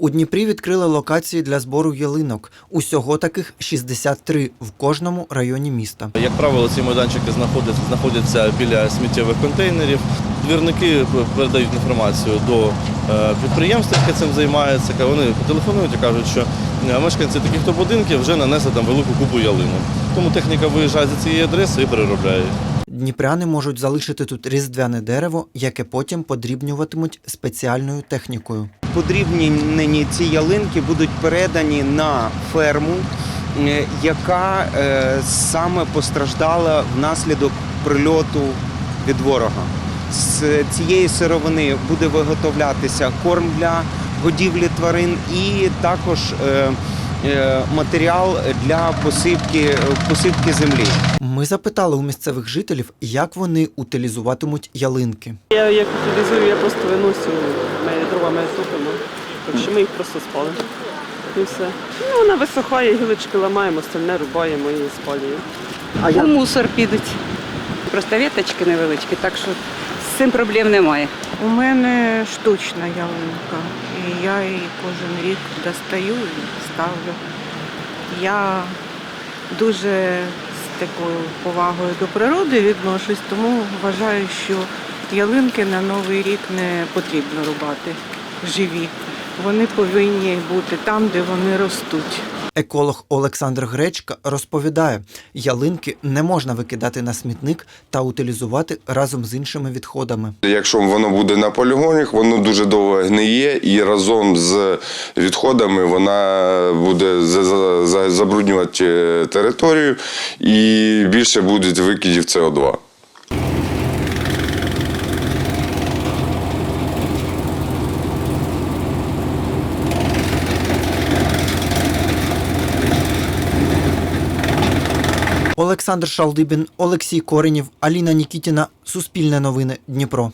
У Дніпрі відкрили локації для збору ялинок. Усього таких 63 в кожному районі міста. Як правило, ці майданчики знаходяться, знаходяться біля сміттєвих контейнерів. Двірники передають інформацію до е, підприємств, яке цим займається. Вони телефонують і кажуть, що е, мешканці таких-то будинків вже нанесли там велику купу ялинок. Тому техніка виїжджає за цією адресою і переробляє. Дніпряни можуть залишити тут різдвяне дерево, яке потім подрібнюватимуть спеціальною технікою. Подрібнені ці ялинки будуть передані на ферму, е, яка е, саме постраждала внаслідок прильоту від ворога. З цієї сировини буде виготовлятися корм для годівлі тварин і також е, матеріал для посипки, посипки землі. Ми запитали у місцевих жителів, як вони утилізуватимуть ялинки. Я як утилізую, я просто виносю, дровами топимо, так що ми їх просто спалимо. І все. Ну, вона висохає, гілочки ламаємо, остальне рубаємо і спалюємо. У мусор підуть. Просто віточки невеличкі, так що з цим проблем немає. У мене штучна ялинка, і я її кожен рік достаю і ставлю. Я дуже з такою повагою до природи відношусь, тому вважаю, що ялинки на Новий рік не потрібно рубати живі. Вони повинні бути там, де вони ростуть. Еколог Олександр Гречка розповідає, ялинки не можна викидати на смітник та утилізувати разом з іншими відходами. Якщо воно буде на полігонах, воно дуже довго гниє і разом з відходами вона буде за- за- за- забруднювати е, територію і більше буде викидів СО2. Олександр Шалдибін, Олексій Коренів, Аліна Нікітіна. Суспільне новини. Дніпро.